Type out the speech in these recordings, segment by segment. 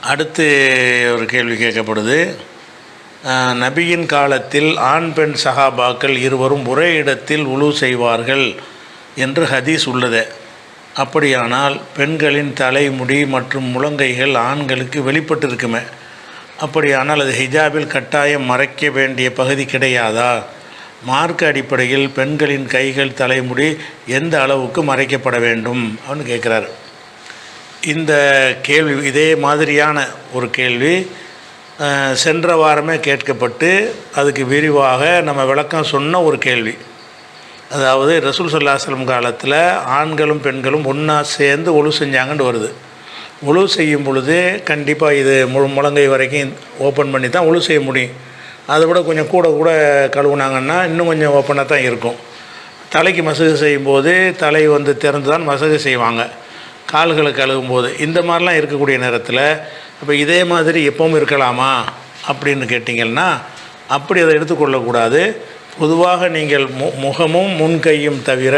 அடுத்து ஒரு கேள்வி கேட்கப்படுது. நபியின் காலத்தில் ஆண் பெண் சஹாபாக்கள் இருவரும் ஒரே இடத்தில் உழு செய்வார்கள் என்று ஹதீஸ் உள்ளது. அப்படியானால் பெண்களின் தலைமுடி மற்றும் முழங்கைகள் ஆண்களுக்கு வெளிப்பட்டிருக்குமே. அப்படியானால் அது ஹிஜாபில் கட்டாயம் மறைக்க வேண்டிய பகுதி கிடையாதா? மார்க்க அடிப்படையில் பெண்களின் கைகள் தலைமுடி எந்த அளவுக்கு மறைக்கப்பட வேண்டும்? அப்படின்னு கேட்குறாரு. இந்த கேள்வி இதே மாதிரியான ஒரு கேள்வி சென்ற வாரமே கேட்கப்பட்டு அதுக்கு விரிவாக நம்ம விளக்கம் சொன்ன ஒரு கேள்வி. அதாவது ரசூல் சல்லாஸ்லம் காலத்தில் ஆண்களும் பெண்களும் ஒன்றா சேர்ந்து ஒழு செஞ்சாங்கன்னு வருது. ஒழு செய்யும் பொழுது கண்டிப்பாக இது முழு முழங்கை வரைக்கும் ஓப்பன் பண்ணி தான் ஒழு செய்ய முடியும். அதை விட கொஞ்சம் கூட கூட கழுவுனாங்கன்னா இன்னும் கொஞ்சம் ஓப்பனாக தான் இருக்கும். தலைக்கு மசகு செய்யும்போது தலை வந்து திறந்து தான் மசகு செய்வாங்க. கால்களை கழுவும் போது இந்த மாதிரிலாம் இருக்கக்கூடிய நேரத்தில் இப்போ இதே மாதிரி எப்பவும் இருக்கலாமா அப்படின்னு கேட்டிங்கன்னா அப்படி அதை எடுத்துக்கொள்ளக்கூடாது பொதுவாக நீங்கள் மு முகமும் முன்கையும் தவிர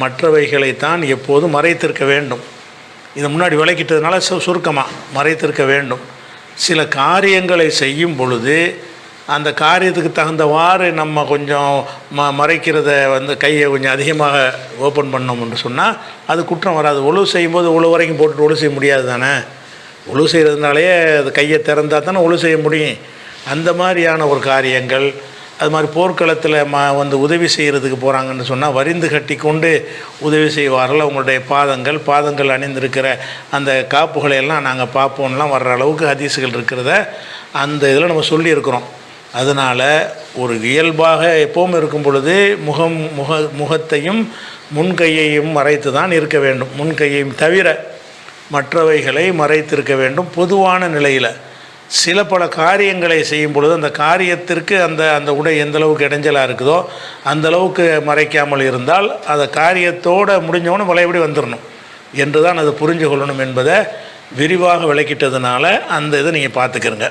மற்றவைகளைத்தான் எப்போதும் மறைத்திருக்க வேண்டும். இதை முன்னாடி விளக்கிட்டதுனால சு சுருக்கமாக மறைத்திருக்க வேண்டும். சில காரியங்களை செய்யும் பொழுது அந்த காரியத்துக்கு தகுந்தவாறு நம்ம கொஞ்சம் ம மறைக்கிறத வந்து கையை கொஞ்சம் அதிகமாக ஓப்பன் பண்ணோம்னு சொன்னால் அது குற்றம் வராது. ஒழு செய்யும்போது ஒழு வரைக்கும் போட்டுட்டு ஒழு செய்ய முடியாது தானே? ஒழு செய்கிறதுனாலே அது கையை திறந்தால் தானே ஒழு செய்ய முடியும். அந்த மாதிரியான ஒரு காரியங்கள் அது மாதிரி போர்க்களத்தில் ம வந்து உதவி செய்கிறதுக்கு போகிறாங்கன்னு சொன்னால் வரிந்து கட்டி கொண்டு உதவி செய்வார்கள். அவங்களுடைய பாதங்கள் பாதங்கள் அணிந்திருக்கிற அந்த காப்புகளை எல்லாம் நாங்கள் பார்ப்போம்லாம் வர்ற அளவுக்கு ஹதீஸுகள் இருக்கிறத அந்த இதில் நம்ம சொல்லியிருக்கிறோம். அதனால் ஒரு இயல்பாக எப்பவும் இருக்கும் பொழுது முகம் முக முகத்தையும் முன்கையையும் மறைத்து தான் இருக்க வேண்டும். முன்கையையும் தவிர மற்றவைகளை மறைத்திருக்க வேண்டும். பொதுவான நிலையில் சில பல காரியங்களை செய்யும் பொழுது அந்த காரியத்திற்கு அந்த அந்த உடை எந்த அளவுக்கு இடைஞ்சலாக இருக்குதோ அந்த அளவுக்கு மறைக்காமல் இருந்தால் அந்த காரியத்தோடு முடிஞ்சவொன்னே வளையபடி வந்துடணும் என்று தான் அதை புரிஞ்சு கொள்ளணும் என்பதை விரிவாக விளக்கிட்டதுனால அந்த இதை நீங்கள் பார்த்துக்கிறங்க.